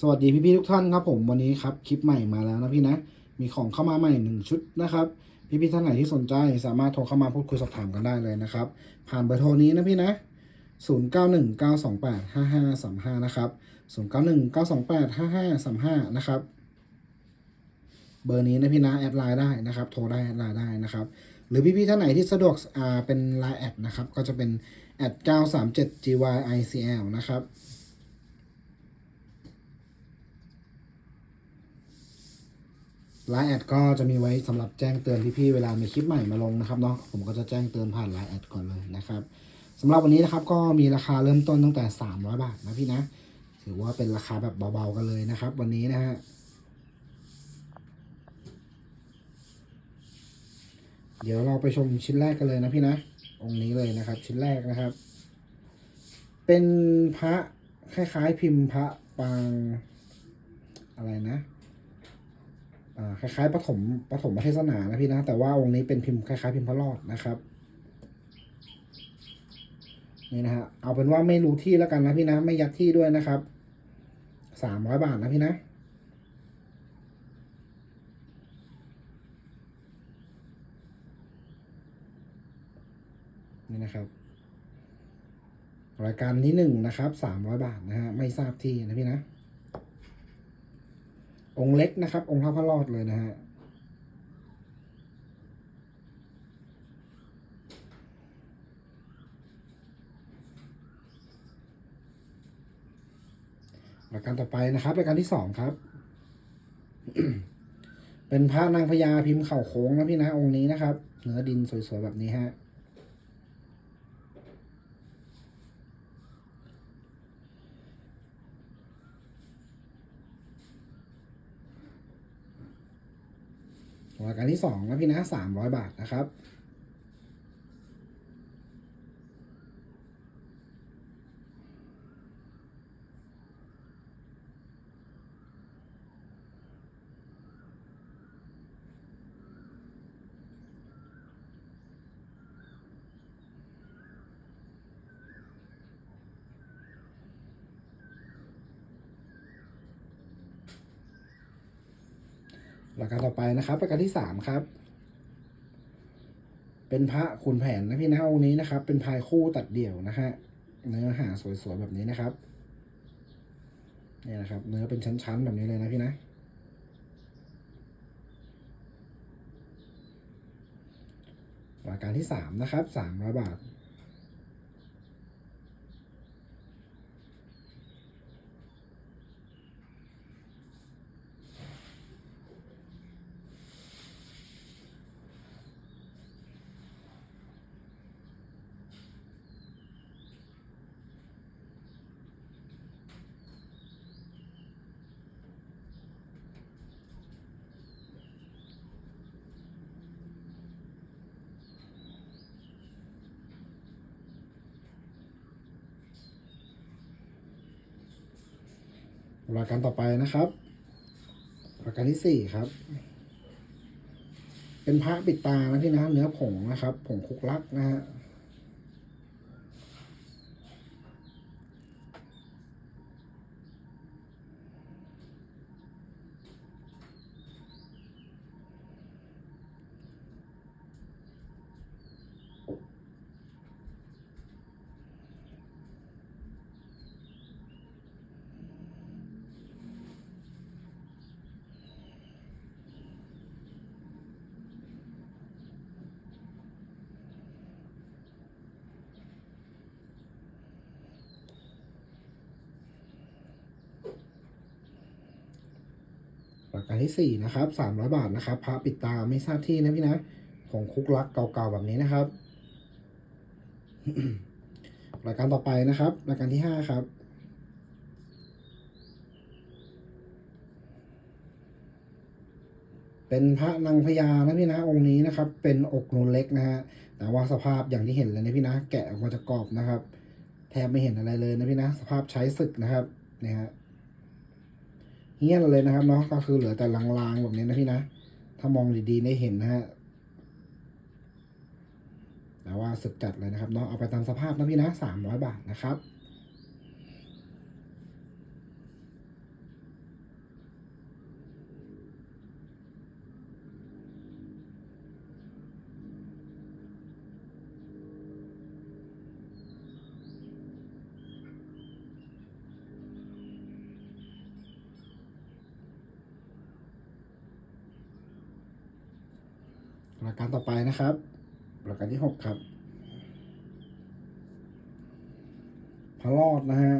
สวัสดีพี่ๆทุกท่านครับผมวันนี้ครับคลิปใหม่มาแล้วนะพี่นะ มีของเข้ามาใหม่หนึ่งชุดนะครับ พี่ๆท่านไหนที่สนใจสามารถโทรเข้ามาพูดคุยสอบถามกันได้เลยนะครับ ผ่านเบอร์โทรนี้นะพี่นะ 0919285535 นะครับ 0919285535 นะครับ เบอร์นี้นะพี่นะแอดไลน์ได้นะครับ โทรได้แอดไลน์ได้นะครับ หรือพี่ๆท่านไหนที่สะดวกอ่าเป็นไลน์แอดนะครับ ก็จะเป็นแอด937 gyicl นะครับ ไลน์แอดก็จะมีไว้สำหรับแจ้งเตือนพี่ๆเวลามีคลิปใหม่มาลงนะครับเนาะผมก็จะแจ้งเตือนผ่านไลน์แอดก่อนเลยนะครับสำหรับวันนี้นะครับก็มีราคาเริ่มต้นตั้งแต่ 300 บาทนะพี่นะ ถือว่าเป็นราคาแบบเบาๆกันเลยนะครับ วันนี้นะฮะเดี๋ยวเราไปชมชิ้นแรกกันเลยนะพี่นะ องค์นี้เลยนะครับ ชิ้นแรกนะครับ เป็นพระคล้ายๆพิมพ์พระปางอะไรนะ คล้ายๆปฐมปฐมเทศนานะพี่นะแต่ว่าองค์นี้เป็นพิมพ์คล้ายๆพิมพ์พระรอดนะครับนี่นะฮะเอาเป็นว่าไม่รู้ที่แล้วกันนะพี่นะไม่ยัดที่ด้วยนะครับสามร้อยบาทนะพี่นะนี่นะครับ รายการที่หนึ่งนะครับสามร้อยบาทนะฮะไม่ทราบที่นะพี่นะ องค์เล็กนะครับ องค์เท่าพระรอดเลยนะฮะรายการต่อไปนะครับรายการที่สองครับ เป็นพระนางพญาพิมพ์เข่าโค้งนะพี่นะองค์นี้นะครับเนื้อดินสวยๆแบบนี้ฮะ รายการที่สองนะพี่นะสามร้อยบาทนะครับ รายการต่อไปนะครับ ปรายการที่สามครับ เป็นพระขุนแผนนะพี่นะองค์นี้นะครับ เป็นพายคู่ตัดเดี่ยวนะฮะเนื้อหาสวยๆแบบนี้นะครับนี่นะครับ เนื้อเป็นชั้นๆแบบนี้เลยนะพี่นะรายการที่สามนะครับสามร้อยบาท รายการต่อไปนะครับรายการที่สี่ครับ เป็นพระปิดตานะพี่นะเนื้อผงนะครับ ผงคุกลักนะฮะ รายการที่สี่นะครับสามร้อยบาทนะครับพระปิดตาไม่ทราบที่นะพี่นะผงคุกลักเก่าๆแบบนี้นะครับ รายการต่อไปนะครับ รายการที่ห้าครับเป็นพระนางพญานะพี่นะองค์นี้นะครับ เป็นอกนูนเล็กนะฮะแต่ว่าสภาพอย่างที่เห็นเลยนะพี่นะ แกะออกมาจากกรอบนะครับ แทบไม่เห็นอะไรเลยนะพี่นะ สภาพใช้ศึกนะครับเนี่ยฮะ เงี้ยนเลยนะครับเนาะก็คือเหลือแต่ลางๆแบบนี้นะพี่นะ ถ้ามองดีๆได้เห็นนะฮะแต่ว่าสึกจัดเลยนะครับเนาะเอาไปตามสภาพนะพี่นะสามร้อยบาทนะครับ รายการต่อไป นะครับรายการที่หกครับพระรอดนะฮะ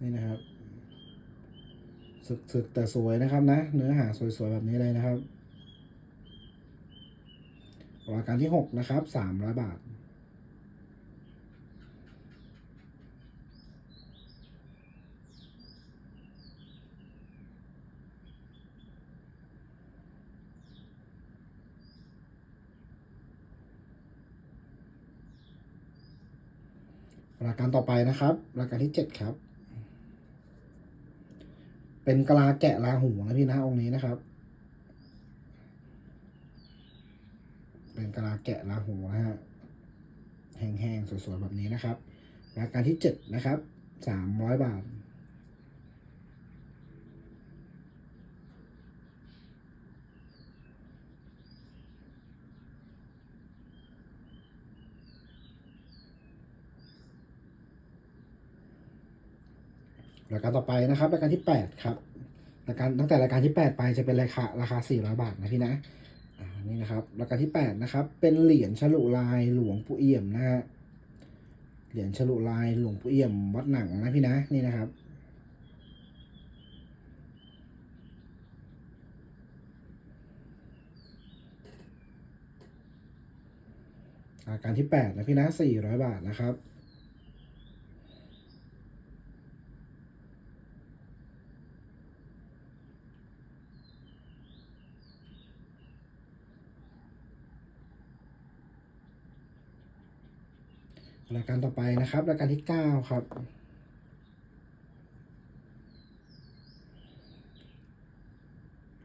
นี่นะครับสึกสึกแต่สวยนะครับนะ เนื้อหาสวยๆแบบนี้เลยนะครับรายการที่หกนะครับสามร้อยบาท รายการต่อไปนะครับรายการที่เจ็ดครับ เป็นกะลาแกะลาหูนะพี่นะองค์นี้นะครับ เป็นกะลาแกะลาหูนะฮะแห้งๆสวยๆแบบนี้นะครับรายการที่เจ็ดนะครับสามร้อยบาท รายการต่อไปนะครับรายการที่แปดครับรายการตั้งแต่รายการที่แปดไปจะเป็นราคาราคาสี่ร้อยบาทนะพี่นะนี่นะครับรายการที่แปดนะครับ เป็นเหรียญฉลุลายหลวงปู่เอี่ยมนะฮะเหรียญฉลุลายหลวงปู่เอี่ยมวัดหนังนะพี่นะนี่นะครับรายการที่แปดนะพี่นะสี่ร้อยบาทนะครับ รายการต่อไปนะครับ รายการที่เก้าครับ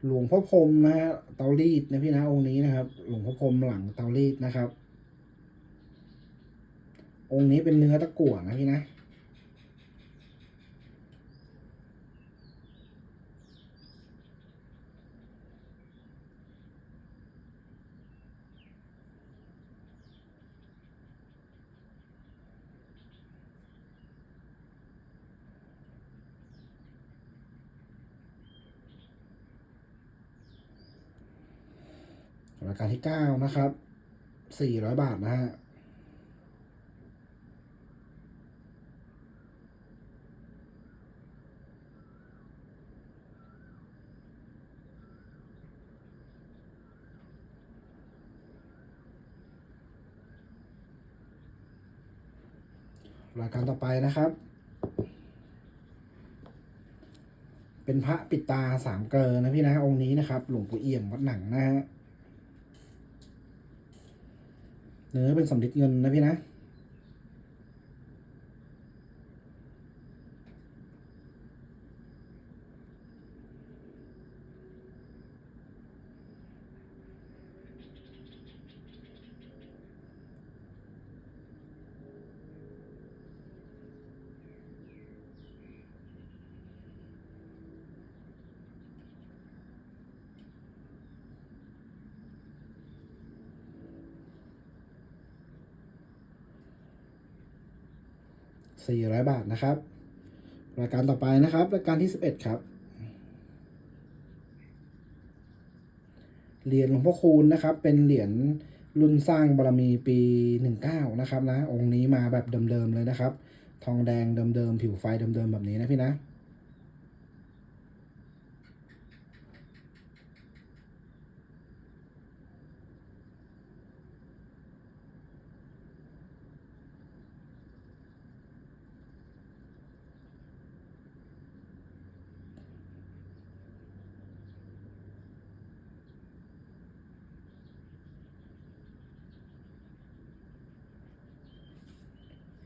หลวงพ่อพรมนะฮะเตารีดนะพี่นะองค์นี้นะครับ หลวงพ่อพรมหลังเตารีดนะครับ องค์นี้เป็นเนื้อตะกั่วนะพี่นะ รายการที่เก้านะครับสี่ร้อยบาทนะฮะรายการต่อไปนะครับ เป็นพระปิดตาสามเกลอนะพี่นะองค์นี้นะครับ หลวงปู่เอี่ยมวัดหนังนะฮะ เนื้อเป็นสำลิดเงินนะพี่นะ สี่ร้อยบาทนะครับ รายการต่อไปนะครับ รายการที่สิบเอ็ดครับ เหรียญหลวงพ่อคูณนะครับ เป็นเหรียญรุ่นสร้างบารมีปีหนึ่งเก้านะครับนะ องค์นี้มาแบบเดิมๆเลยนะครับ ทองแดงเดิมๆ ผิวไฟเดิมๆ แบบนี้นะพี่นะ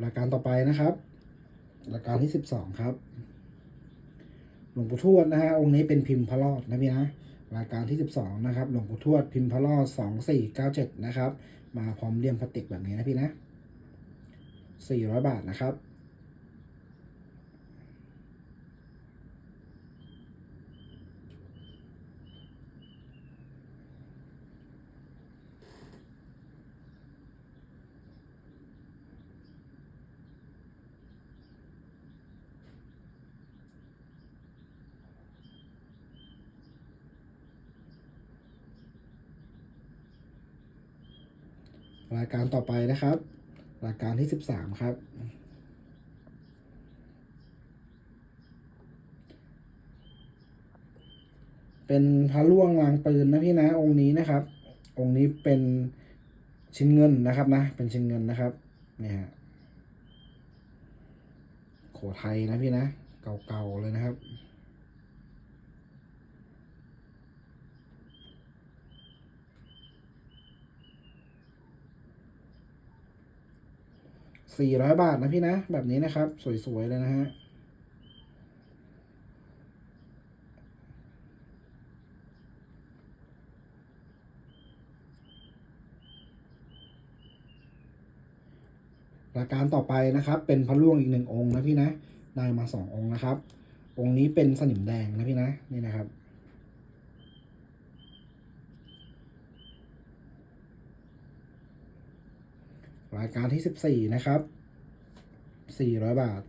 รายการต่อไปนะครับรายการที่สิบสองครับ หลวงปู่ทวดนะฮะองค์นี้เป็นพิมพ์พระรอดนะพี่นะรายการที่สิบสองนะครับ หลวงปู่ทวดพิมพ์พระรอดสองสี่เก้าเจ็ดนะครับ มาพร้อมเลี่ยมพลาสติกแบบนี้นะพี่นะสี่ร้อยบาทนะครับ รายการต่อไปนะครับ รายการที่สิบสามครับ เป็นพระล่วงลางปืนนะพี่นะองค์นี้นะครับ องค์นี้เป็นชิ้นเงินนะครับนะ เป็นชิ้นเงินนะครับเนี่ยฮะโขไทยนะพี่นะ เก่าๆเลยนะครับ สี่ร้อยบาทนะพี่นะ แบบนี้นะครับ สวย ๆ เลยนะฮะรายการต่อไปนะครับ เป็นพระล่วงอีกหนึ่งองค์นะพี่นะ ได้มาสององค์นะครับ องค์นี้เป็นสนิมแดงนะพี่นะ นี่นะครับ รายการที่สิบสี่นะครับสี่ร้อยบาท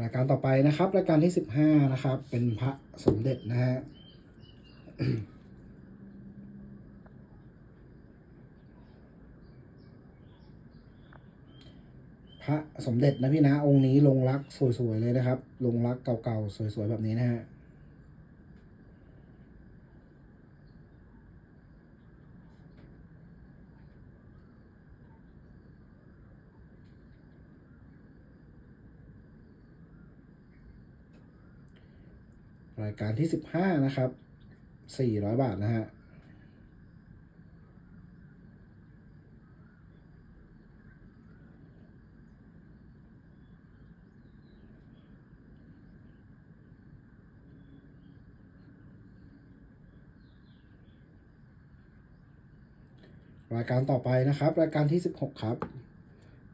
รายการต่อไปนะครับ รายการที่สิบห้านะครับ เป็นพระสมเด็จนะฮะ พระสมเด็จนะพี่นะองค์นี้ลงรักสวยๆเลยนะครับ ลงรักเก่าๆสวยๆแบบนี้นะฮะรายการที่สิบห้านะครับสี่ร้อยบาทนะฮะ รายการต่อไปนะครับ รายการที่สิบหกครับ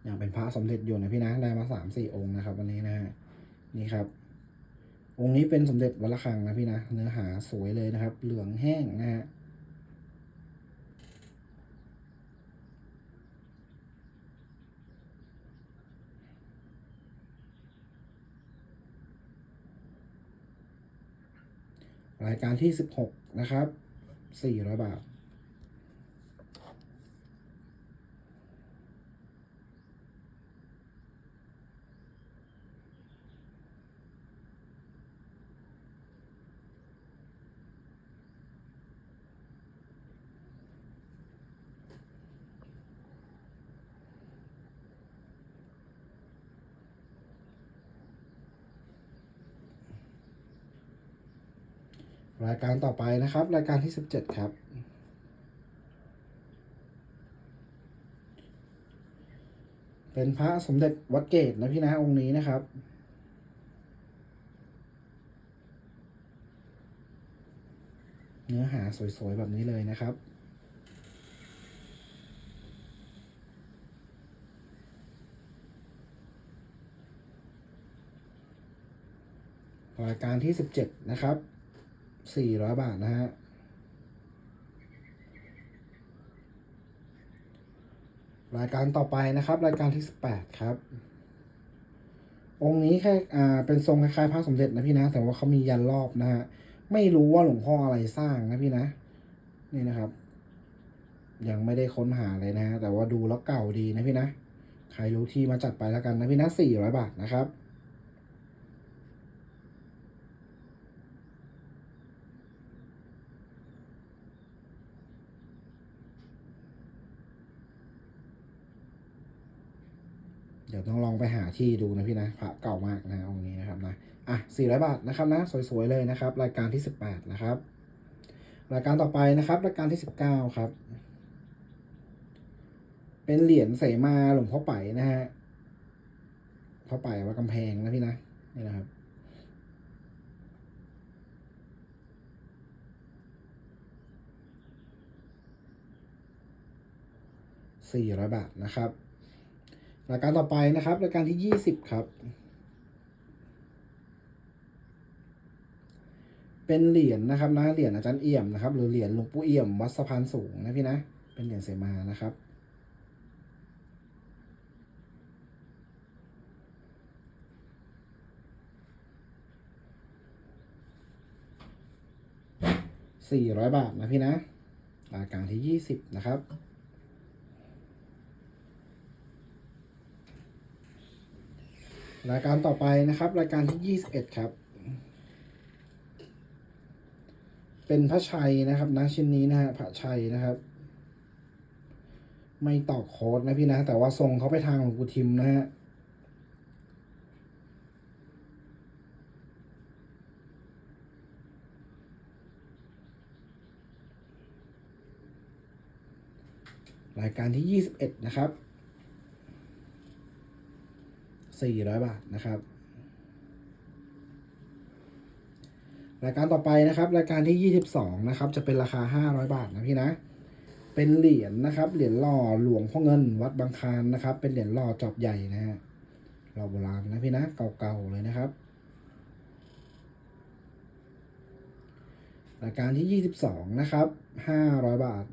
อย่างเป็นพระสมเด็จอยู่นะพี่นะได้มาสามสี่องค์นะครับ วันนี้นะฮะนี่ครับ องค์นี้เป็นสมเด็จวัดระฆังนะพี่นะ เนื้อหาสวยเลยนะครับ เหลืองแห้งนะฮะรายการที่สิบหกนะครับสี่ร้อยบาท รายการต่อไปนะครับ รายการที่สิบเจ็ดครับ เป็นพระสมเด็จวัดเกตนะพี่นะองค์นี้นะครับ เนื้อหาสวยๆ แบบนี้เลยนะครับรายการที่สิบเจ็ดนะครับ สี่ร้อยบาทนะฮะรายการต่อไปนะครับ รายการที่สิบแปดครับ องค์นี้แค่อ่าเป็นทรงคล้ายๆพระสมเด็จนะพี่นะ แต่ว่าเขามียันรอบนะฮะไม่รู้ว่าหลวงพ่ออะไรสร้างนะพี่นะ นี่นะครับ ยังไม่ได้ค้นหาเลยนะฮะแต่ว่าดูแล้วเก่าดีนะพี่นะ ใครรู้ที่มาจัดไปแล้วกันนะพี่นะสี่ร้อยบาทนะครับ เดี๋ยวต้องลองไปหาที่ดูนะพี่นะพระเก่ามากนะองค์นี้นะครับนะอะสี่ร้อยบาทนะครับนะสวยๆเลยนะครับ รายการที่สิบแปดนะครับ รายการต่อไปนะครับ รายการที่สิบเก้าครับ เป็นเหรียญเสมาหลวงพ่อไปนะฮะพ่อไปวัดกำแพงนะพี่นะนี่นะครับสี่ร้อยบาทนะครับ รายการต่อไปนะครับ รายการที่ยี่สิบครับ เป็นเหรียญนนะครับนะเหรียญอาจารย์เอี่ยมนะครับ หรือเหรียญหลวงปู่เอี่ยมวัดสะพานสูงนะพี่นะ เป็นเหรียญเสมานะครับสี่ร้อยบาทนะพี่นะรายการที่ยี่สิบนะครับ รายการต่อไปนะครับ รายการที่ยี่สิบเอ็ดครับ เป็นพระชัยนะครับนะชิ้นนี้นะฮะพระชัยนะครับ ไม่ตอกโค้ดนะพี่นะ แต่ว่าทรงเขาไปทางหลวงปู่ทิมนะฮะรายการที่ 21 นะครับ 400 บาทนะครับ รายการต่อไปนะครับ รายการที่ 22 นะครับ จะเป็นราคา 500 บาทนะพี่นะ เป็นเหรียญนะครับ เหรียญหล่อหลวงพ่อเงิน วัดบางคานนะครับ เป็นเหรียญหล่อจอบใหญ่นะฮะหล่อโบราณนะพี่นะเก่าๆเลยนะครับรายการที่ 22 นะครับ 500 บาท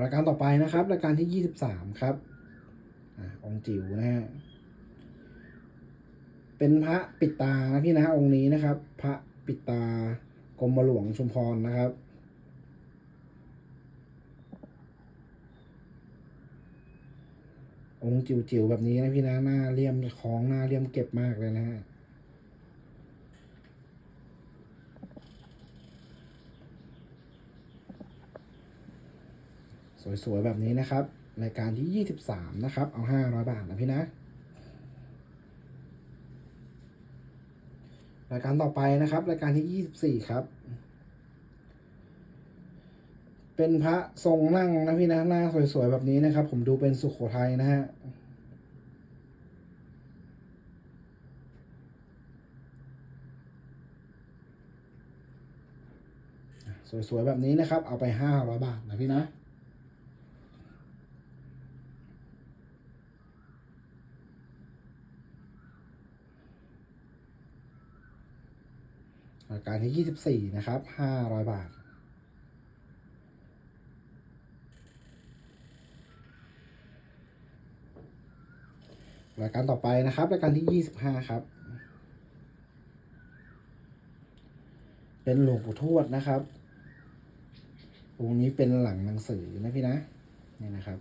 รายการต่อไปนะครับ รายการที่ยี่สิบสามครับอองจิ๋วนะฮะเป็นพระปิดตานะพี่นะองค์นี้นะครับ พระปิดตากรมหลวงชุมพรนะครับ องค์จิ๋วๆแบบนี้นะพี่นะหน้าเลี่ยมคล้องหน้าเลี่ยมเก็บมากเลยนะฮะ สวยๆแบบนี้นะครับ รายการที่ 23 นะครับ เอา 500 บาทนะพี่นะ รายการต่อไปนะครับ รายการที่ 24 ครับ เป็นพระทรงนั่งนะพี่นะ หน้าสวยๆแบบนี้นะครับ ผมดูเป็นสุโขทัยนะฮะสวยๆแบบนี้นะครับ เอาไป 500 บาทนะพี่นะ รายการที่ 24 นะครับ 500 บาท รายการต่อไปนะครับ รายการที่ 25 ครับ เป็นหลวงปู่ทวดนะครับองค์นี้เป็นหลังหนังสือนะพี่นะนี่นะครับ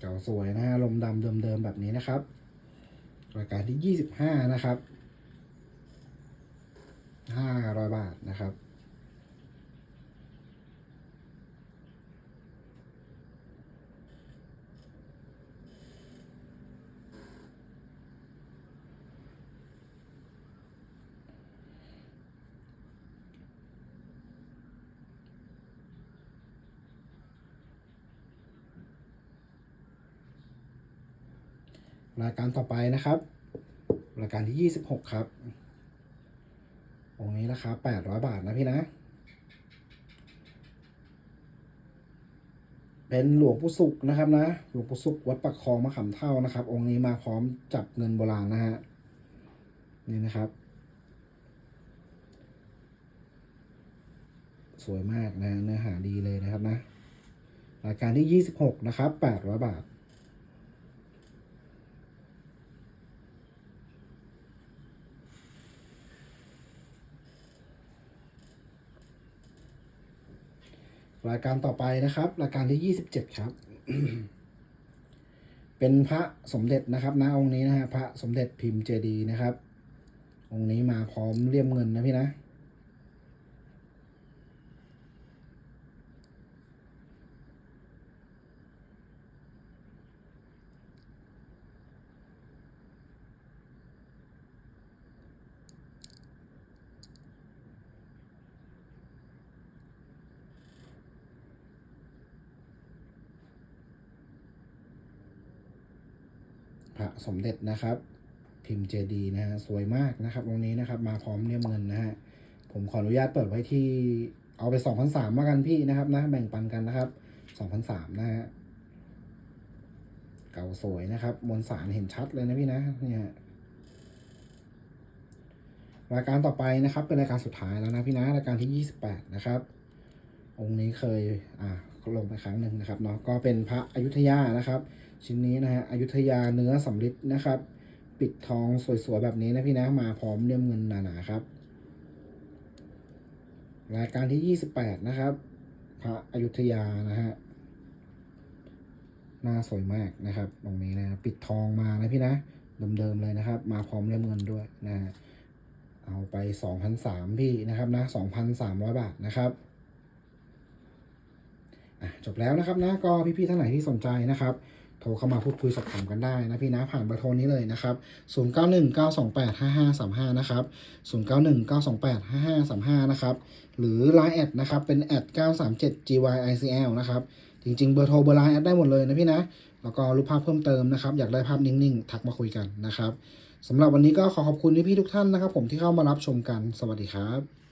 เก่าสวยนะฮะลมดำเดิมๆแบบนี้นะครับ ประการที่ 25 นะครับ 500 บาทนะครับ รายการต่อไปนะครับ รายการที่ 26 ครับองนี้ราคา800 บาทนะพี่นะ เป็นหลวงปู่สุกนะครับนะ หลวงปู่สุกวัดปักคลองมะขามเท่านะครับ องค์นี้มาพร้อมจับเงินโบราณนะฮะ นี่นะครับ สวยมากนะ เนื้อหาดีเลยนะครับนะ รายการที่ 26 นะครับ800 บาท รายการต่อไปนะครับ รายการที่27ครับ เป็นพระสมเด็จนะครับนะองค์นี้นะฮะพระสมเด็จพิมพ์เจดีย์นะครับ องค์นี้มาพร้อมเลี่ยมเงินนะพี่นะ พระ สมเด็จนะครับ พิมพ์เจดีย์นะฮะสวยมากนะครับองค์นี้นะครับ มาพร้อมเลี่ยมเงินนะฮะผมขออนุญาตเปิดไว้ที่เอาไปสองพันสามมากันพี่นะครับนะแบ่งปันกันนะครับสองพันสามนะฮะเก่าสวยนะครับมวลสารเห็นชัดเลยนะพี่นะเนี่ยรายการต่อไปนะครับ เป็นรายการสุดท้ายแล้วนะพี่นะรายการที่ยี่สิบแปดนะครับ องค์นี้เคยอ่าลงไปครั้งหนึ่งนะครับเนาะก็เป็นพระอยุธยานะครับ ชิ้นนี้นะฮะอยุธยาเนื้อสำริดนะครับ ปิดทองสวยๆแบบนี้นะพี่นะมาพร้อมเลี่ยมเงินหนาๆครับ รายการที่ 28 นะครับ พระอยุธยานะฮะหน้าสวยมากนะครับ ตรงนี้นะปิดทองมานะพี่นะเดิมๆเลยนะครับ มาพร้อมเลี่ยมเงินด้วยนะเอาไป 2,003พี่นะครับนะ 2,300 บาทนะครับจบแล้วนะครับนะก็พี่ๆท่านไหนที่สนใจนะครับ โทรเข้ามาพูดคุยสอบถามกันได้นะพี่นะผ่านเบอร์โทรนี้เลยนะครับ 0919285535 นะครับ 0919285535 นะครับ หรือ Line แอดนะครับ เป็นแอด937 gyicl นะครับ จริง ๆ เบอร์โทรเบอร์ไลน์แอดได้หมดเลยนะพี่นะ แล้วก็รูปภาพเพิ่มเติมนะครับ อยากได้ภาพนิ่งๆ ทักมาคุยกันนะครับสำหรับวันนี้ก็ขอขอบคุณพี่ๆทุกท่านนะครับ ผมที่เข้ามารับชมกัน สวัสดีครับ